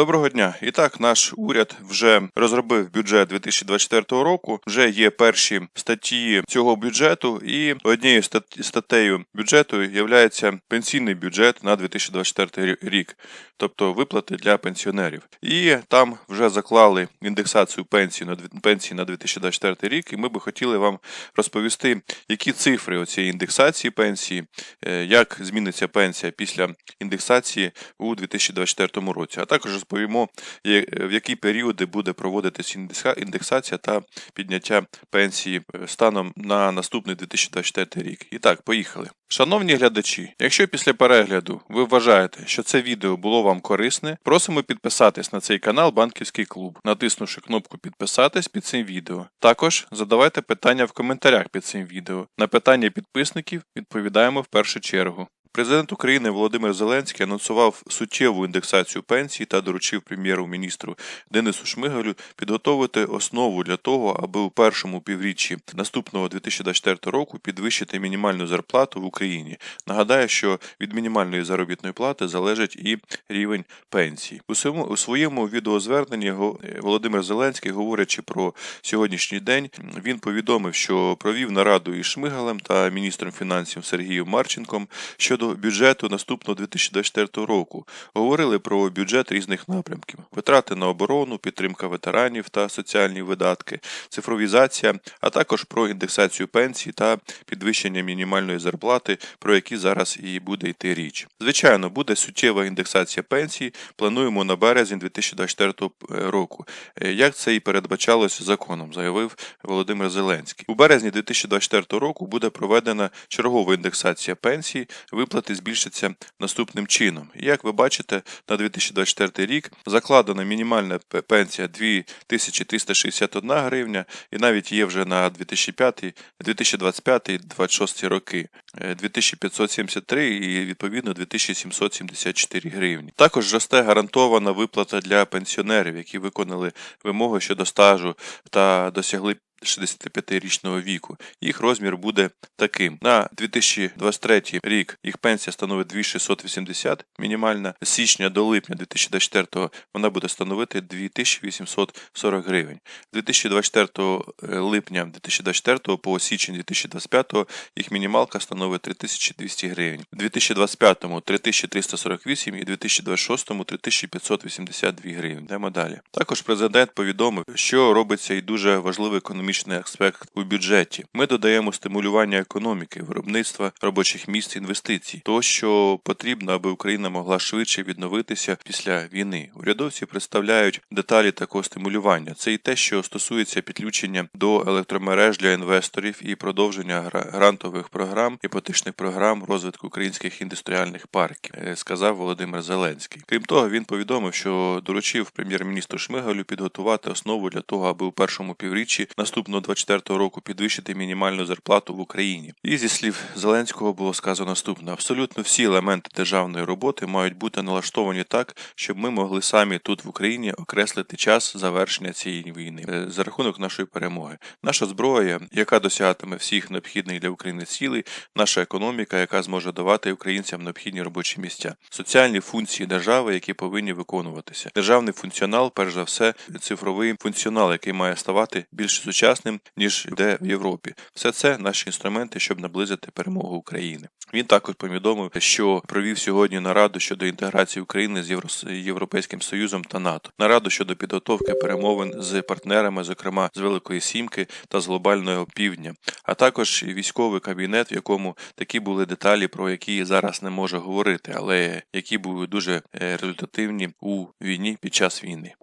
Доброго дня. І так, наш уряд вже розробив бюджет 2024 року. Вже є перші статті цього бюджету, і однією статтею бюджету є пенсійний бюджет на 2024 рік, тобто виплати для пенсіонерів. І там вже заклали індексацію пенсії на пенсії на 2024 рік. І ми би хотіли вам розповісти, які цифри оцієї індексації пенсії, е, як зміниться пенсія після індексації у 2024 році. А також розповімо, в які періоди буде проводитись індексація та підняття пенсії е, станом на наступний 2024 рік. І так, поїхали. Шановні глядачі, якщо після перегляду ви вважаєте, що це відео було вам корисне, просимо підписатись на цей канал Банківський клуб, натиснувши кнопку підписатись під цим відео. Також задавайте питання в коментарях під цим відео. На питання підписників відповідаємо в першу чергу. Президент України Володимир Зеленський анонсував суттєву індексацію пенсій та доручив прем'єру-міністру Денису Шмигалю підготовити основу для того, аби у першому півріччі наступного 2024 року підвищити мінімальну зарплату в Україні. Нагадаю, що від мінімальної заробітної плати залежить і рівень пенсій. У своєму, відеозверненні Володимир Зеленський, говорячи про сьогоднішній день, він повідомив, що провів нараду із Шмигалем та міністром фінансів Сергієм Марченком щодо бюджету наступного 2024 року. Говорили про бюджет різних напрямків: витрати на оборону, підтримка ветеранів та соціальні видатки, цифровізація, а також про індексацію пенсій та підвищення мінімальної зарплати, про які зараз і буде йти річ. Звичайно, буде суттєва індексація пенсій. Плануємо на березень 2024 року. Е, Як це і передбачалось законом, заявив Володимир Зеленський. У березні 2024 року буде проведена чергова індексація пенсій. Виплати збільшаться наступним чином. Як ви бачите, на 2024 рік закладена мінімальна пенсія 2361 гривня, і навіть є вже на 2005, 2025-2026 роки е, 2573 і відповідно 2774 гривні. Також росте гарантована виплата для пенсіонерів, які виконали вимоги щодо стажу та досягли 65-річного віку. Їх розмір буде таким. На 2023 рік їх пенсія становить 2680 мінімальна. З січня до липня 2024 вона буде становити 2840 гривень. З 2024 липня 2024 по січень 2025 їх мінімалка становить 3200 гривень. У 2025 3348 і 2026 3582 гривень. Йдемо далі. Також президент повідомив, що робиться і дуже важливий економічний аспект у бюджеті. Ми додаємо стимулювання економіки, виробництва робочих місць, інвестицій, то що потрібно, аби Україна могла швидше відновитися після війни. Урядовці представляють деталі такого стимулювання. Це і те, що стосується підключення до електромереж для інвесторів і продовження грантових програм, іпотечних програм розвитку українських індустріальних парків, е, сказав Володимир Зеленський. Крім того, він повідомив, що доручив прем'єр-міністру Шмигалю підготувати основу для того, аби у першому півріччі наступного 24 року підвищити мінімальну зарплату в Україні. І зі слів Зеленського було сказано наступне: абсолютно всі елементи державної роботи мають бути налаштовані так, щоб ми могли самі тут в Україні окреслити час завершення цієї війни е, за рахунок нашої перемоги. Наша зброя, яка досягатиме всіх необхідних для України цілей, наша економіка, яка зможе давати українцям необхідні робочі місця, соціальні функції держави, які повинні виконуватися. Державний функціонал, перш за все, цифровий функціонал, який має ставати більш сучасним ніж де в Європі. Все це наші інструменти, щоб наблизити перемогу України. Він також повідомив, що провів сьогодні нараду щодо інтеграції України з Європейським Союзом та НАТО, нараду щодо підготовки перемовин з партнерами, зокрема з Великої Сімки та з глобального півдня, а також військовий кабінет, в якому такі були деталі, про які зараз не можу говорити, але які були дуже е, результативні у війні під час війни.